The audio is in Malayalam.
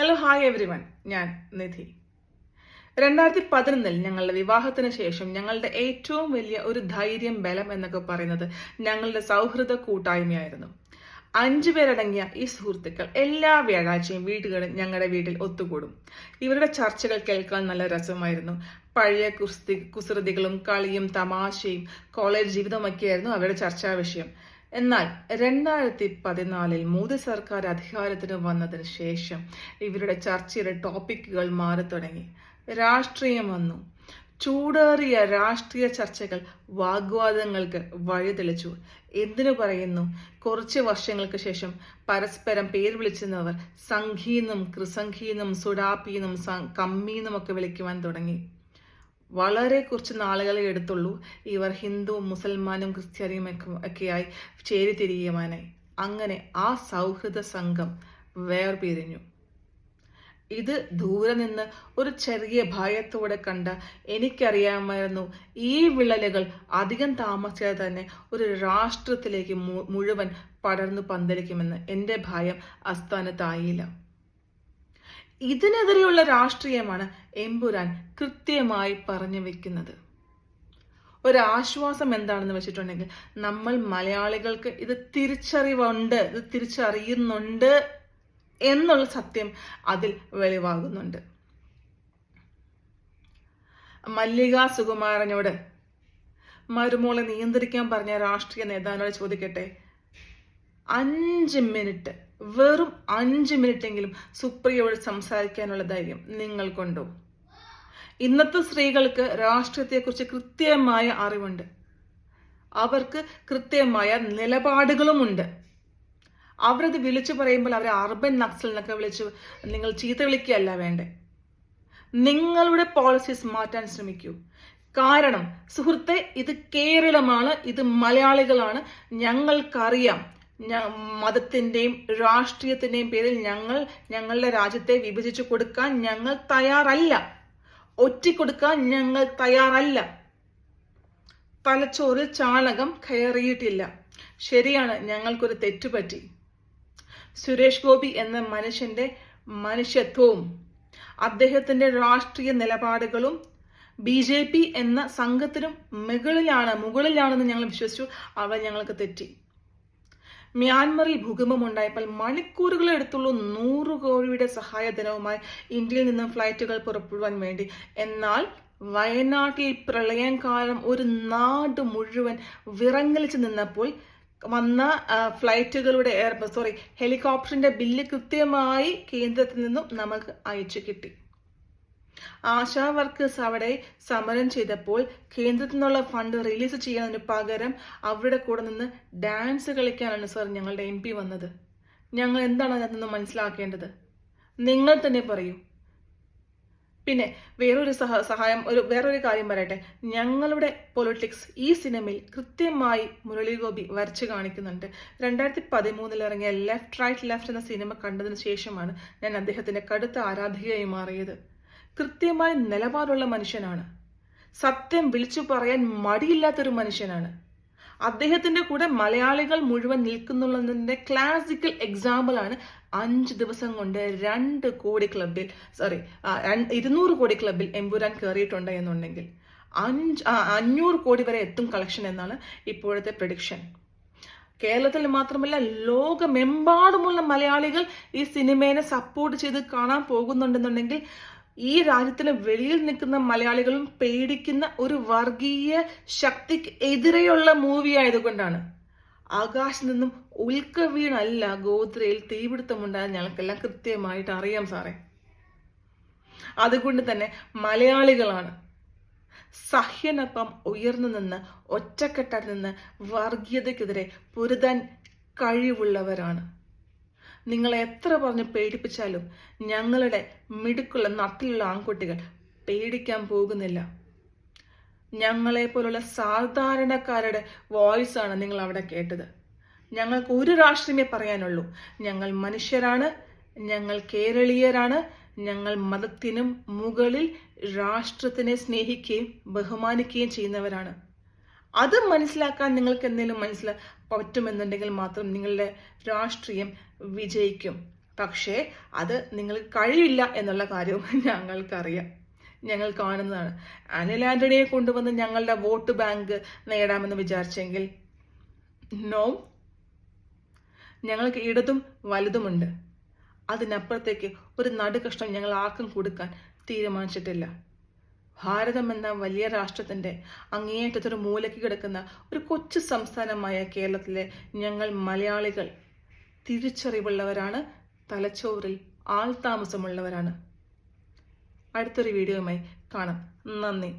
ഹലോ ഹായ് എവരി വൺ ഞാൻ നിധി. രണ്ടായിരത്തി പതിനൊന്നിൽ ഞങ്ങളുടെ വിവാഹത്തിന് ശേഷം ഞങ്ങളുടെ ഏറ്റവും വലിയ ഒരു ധൈര്യം ബലം എന്നൊക്കെ പറയുന്നത് ഞങ്ങളുടെ സൗഹൃദ കൂട്ടായ്മയായിരുന്നു. അഞ്ചു പേരടങ്ങിയ ഈ സുഹൃത്തുക്കൾ എല്ലാ വ്യാഴാഴ്ചയും വീടുകളിൽ ഞങ്ങളുടെ വീട്ടിൽ ഒത്തുകൂടും. ഇവരുടെ ചർച്ചകൾ കേൾക്കാൻ നല്ല രസമായിരുന്നു. പഴയ കുസ്തി കുസൃതികളും കളിയും തമാശയും കോളേജ് ജീവിതമൊക്കെയായിരുന്നു അവരുടെ ചർച്ചാ വിഷയം. എന്നാൽ രണ്ടായിരത്തി പതിനാലിൽ മോദി സർക്കാർ അധികാരത്തിന് വന്നതിന് ശേഷം ഇവരുടെ ചർച്ചയുടെ ടോപ്പിക്കുകൾ മാറി തുടങ്ങി. രാഷ്ട്രീയം വന്നു. ചൂടേറിയ രാഷ്ട്രീയ ചർച്ചകൾ വാഗ്വാദങ്ങൾക്ക് വഴിതെളിച്ചു. എന്തിനു പറയുന്നു? കുറച്ച് വർഷങ്ങൾക്ക് ശേഷം പരസ്പരം പേര് വിളിച്ചിരുന്നവർ സംഘീന്നും കൃസംഘീന്നും സുഡാപ്പീന്നും കമ്മീന്നും ഒക്കെ വിളിക്കുവാൻ തുടങ്ങി. വളരെ കുറച്ച് നാളുകളെ എടുത്തുള്ളൂ. ഇവർ ഹിന്ദു മുസൽമാനും ക്രിസ്ത്യാനിയും ഒക്കെ ഒക്കെയായി ചേരിതിരിയുവാനായി. അങ്ങനെ ആ സൗഹൃദ സംഘം വേർപിരിഞ്ഞു. ഇത് ദൂരെ നിന്ന് ഒരു ചെറിയ ഭയത്തോടെ കണ്ട എനിക്കറിയാമായിരുന്നു ഈ വിള്ളലുകൾ അധികം താമസിയാതെ തന്നെ ഒരു രാഷ്ട്രത്തിലേക്ക് മുഴുവൻ പടർന്നു പന്തലിക്കുമെന്ന്. എന്റെ ഭയം അസ്ഥാനത്തായില്ല. ഇതിനെതിരെയുള്ള രാഷ്ട്രീയമാണ് എമ്പുരാൻ കൃത്യമായി പറഞ്ഞു വെക്കുന്നത്. ഒരാശ്വാസം എന്താണെന്ന് വെച്ചിട്ടുണ്ടെങ്കിൽ നമ്മൾ മലയാളികൾക്ക് ഇത് തിരിച്ചറിവുണ്ട് ഇത് തിരിച്ചറിയുന്നുണ്ട് എന്നുള്ള സത്യം അതിൽ വെളിവാകുന്നുണ്ട്. മല്ലിക സുകുമാരനോട് മരുമോളെ നിയന്ത്രിക്കാൻ പറഞ്ഞ രാഷ്ട്രീയ നേതാവിനോട് ചോദിക്കട്ടെ? അഞ്ച് മിനിറ്റ് വെറും അഞ്ച് മിനിറ്റ് മിനിറ്റെങ്കിലും സുപ്രിയയോട് സംസാരിക്കാനുള്ള ധൈര്യം നിങ്ങൾക്കുണ്ടോ? ഇന്നത്തെ സ്ത്രീകൾക്ക് രാഷ്ട്രീയത്തെക്കുറിച്ച് കൃത്യമായ അറിവുണ്ട്. അവർക്ക് കൃത്യമായ നിലപാടുകളുമുണ്ട്. അവരത് വിളിച്ചു പറയുമ്പോൾ അവരെ അർബൻ നക്സൽ എന്നൊക്കെ വിളിച്ച് നിങ്ങൾ ചീത്ത വിളിക്കുകയല്ല വേണ്ടേ? നിങ്ങളുടെ പോളിസീസ് മാറ്റാൻ ശ്രമിക്കൂ. കാരണം സുഹൃത്തെ ഇത് കേരളമാണ് ഇത് മലയാളികളാണ് ഞങ്ങൾക്കറിയാം. ഞ- രാഷ്ട്രീയത്തിന്റെയും പേരിൽ ഞങ്ങൾ ഞങ്ങളുടെ രാജ്യത്തെ വിഭജിച്ചു കൊടുക്കാൻ ഞങ്ങൾ തയ്യാറല്ല. ഒറ്റിക്കൊടുക്കാൻ ഞങ്ങൾ തയ്യാറല്ല. തലച്ചോറിൽ ചാണകം കയറിയിട്ടില്ല. ശരിയാണ് ഞങ്ങൾക്കൊരു തെറ്റുപറ്റി. സുരേഷ് ഗോപി എന്ന മനുഷ്യന്റെ മനുഷ്യത്വവും അദ്ദേഹത്തിന്റെ രാഷ്ട്രീയ നിലപാടുകളും ബി ജെ പി എന്ന സംഘത്തിനും മുകളിലാണ് മുകളിലാണെന്ന് ഞങ്ങൾ വിശ്വസിച്ചു. അവ ഞങ്ങൾക്ക് തെറ്റി. മ്യാൻമറിൽ ഭൂകമ്പമുണ്ടായപ്പോൾ മണിക്കൂറുകൾ എടുത്തുള്ളൂ നൂറ് കോടിയുടെ സഹായധനവുമായി ഇന്ത്യയിൽ നിന്നും ഫ്ലൈറ്റുകൾ പുറപ്പെടുവാൻ വേണ്ടി. എന്നാൽ വയനാട്ടിൽ പ്രളയം കാലം ഒരു നാട് മുഴുവൻ വിറങ്ങലിച്ചു നിന്നപ്പോൾ വന്ന ഫ്ലൈറ്റുകളുടെ എയർ സോറി ഹെലികോപ്റ്ററിന്റെ ബില്ല് കൃത്യമായി കേന്ദ്രത്തിൽ നിന്നും നമുക്ക് അയച്ചു കിട്ടി. ആശാ വർക്കേഴ്സ് അവിടെ സമരം ചെയ്തപ്പോൾ കേന്ദ്രത്തിൽ നിന്നുള്ള ഫണ്ട് റിലീസ് ചെയ്യുന്നതിന് പകരം അവരുടെ കൂടെ നിന്ന് ഡാൻസ് കളിക്കാനാണ് സർ ഞങ്ങളുടെ എം പി വന്നത്. ഞങ്ങൾ എന്താണ് അതിനകത്തുനിന്ന് നിന്ന് മനസ്സിലാക്കേണ്ടത്? നിങ്ങൾ തന്നെ പറയൂ. പിന്നെ വേറൊരു സഹ സഹായം ഒരു വേറൊരു കാര്യം പറയട്ടെ. ഞങ്ങളുടെ പൊളിറ്റിക്സ് ഈ സിനിമയിൽ കൃത്യമായി മുരളി ഗോപി വരച്ചു കാണിക്കുന്നുണ്ട്. രണ്ടായിരത്തി പതിമൂന്നിൽ ഇറങ്ങിയ ലെഫ്റ്റ് റൈറ്റ് ലെഫ്റ്റ് എന്ന സിനിമ കണ്ടതിന് ശേഷമാണ് ഞാൻ അദ്ദേഹത്തിന്റെ കടുത്ത ആരാധികയായി മാറിയത്. കൃത്യമായ നിലപാടുള്ള മനുഷ്യനാണ്. സത്യം വിളിച്ചു പറയാൻ മടിയില്ലാത്തൊരു മനുഷ്യനാണ്. അദ്ദേഹത്തിന്റെ കൂടെ മലയാളികൾ മുഴുവൻ നിൽക്കുന്നുള്ളതിന്റെ ക്ലാസിക്കൽ എക്സാമ്പിൾ ആണ് അഞ്ച് ദിവസം കൊണ്ട് രണ്ട് കോടി ക്ലബിൽ സോറി ഇരുന്നൂറ് കോടി ക്ലബിൽ എമ്പുരാൻ കയറിയിട്ടുണ്ട് എന്നുണ്ടെങ്കിൽ അഞ്ച് അഞ്ഞൂറ് കോടി വരെ എത്തും കളക്ഷൻ എന്നാണ് ഇപ്പോഴത്തെ പ്രഡിക്ഷൻ കേരളത്തിൽ മാത്രമല്ല ലോകമെമ്പാടുമുള്ള മലയാളികൾ ഈ സിനിമേനെ സപ്പോർട്ട് ചെയ്ത് കാണാൻ പോകുന്നുണ്ടെന്നുണ്ടെങ്കിൽ ഈ രാജ്യത്തിന് വെളിയിൽ നിൽക്കുന്ന മലയാളികളും പേടിക്കുന്ന ഒരു വർഗീയ ശക്തിക്ക് എതിരെയുള്ള മൂവി ആയതുകൊണ്ടാണ്. ആകാശത്ത് നിന്നും ഉൽക്ക വീണല്ല ഗോത്രയിൽ തീപിടുത്തമുണ്ടായ ഞങ്ങൾക്കെല്ലാം കൃത്യമായിട്ട് അറിയാം സാറേ. അതുകൊണ്ട് തന്നെ മലയാളികളാണ് സഹ്യനൊപ്പം ഉയർന്നു നിന്ന് ഒറ്റക്കെട്ടാൽ നിന്ന് വർഗീയതയ്ക്കെതിരെ പൊരുതാൻ കഴിവുള്ളവരാണ്. നിങ്ങളെ എത്ര പറഞ്ഞ് പേടിപ്പിച്ചാലും ഞങ്ങളുടെ മിടുക്കുള്ള നട്ടിലുള്ള ആൺകുട്ടികൾ പേടിക്കാൻ പോകുന്നില്ല. ഞങ്ങളെ പോലുള്ള സാധാരണക്കാരുടെ വോയിസ് ആണ് നിങ്ങൾ അവിടെ കേട്ടത്. ഞങ്ങൾക്ക് ഒരു രാഷ്ട്രീയമേ പറയാനുള്ളൂ. ഞങ്ങൾ മനുഷ്യരാണ് ഞങ്ങൾ കേരളീയരാണ് ഞങ്ങൾ മതത്തിനും മുകളിൽ രാഷ്ട്രത്തിനെ സ്നേഹിക്കുകയും ബഹുമാനിക്കുകയും ചെയ്യുന്നവരാണ്. അത് മനസ്സിലാക്കാൻ നിങ്ങൾക്ക് എന്തെങ്കിലും മനസ്സിലാ പറ്റുമെന്നുണ്ടെങ്കിൽ മാത്രം നിങ്ങളുടെ രാഷ്ട്രീയം വിജയിക്കും. പക്ഷേ അത് നിങ്ങൾക്ക് കഴിയില്ല എന്നുള്ള കാര്യവും ഞങ്ങൾക്കറിയാം. ഞങ്ങൾ കാണുന്നതാണ്. അനിൽ ആന്റണിയെ കൊണ്ടുവന്ന് ഞങ്ങളുടെ വോട്ട് ബാങ്ക് നേടാമെന്ന് വിചാരിച്ചെങ്കിൽ നോ ഞങ്ങൾക്ക് ഇടതും വലുതുമുണ്ട് അതിനപ്പുറത്തേക്ക് ഒരു നടുകഷ്ടം ഞങ്ങൾ ആർക്കും കൊടുക്കാൻ തീരുമാനിച്ചിട്ടില്ല. ഭാരതം എന്ന വലിയ രാഷ്ട്രത്തിന്റെ അങ്ങേയറ്റത്തൊരു മൂലയ്ക്ക് കിടക്കുന്ന ഒരു കൊച്ചു സംസ്ഥാനമായ കേരളത്തിലെ ഞങ്ങൾ മലയാളികൾ തിരിച്ചറിവുള്ളവരാണ് തലച്ചോറിൽ ആൾ താമസമുള്ളവരാണ്. അടുത്തൊരു വീഡിയോയുമായി കാണാം. നന്ദി.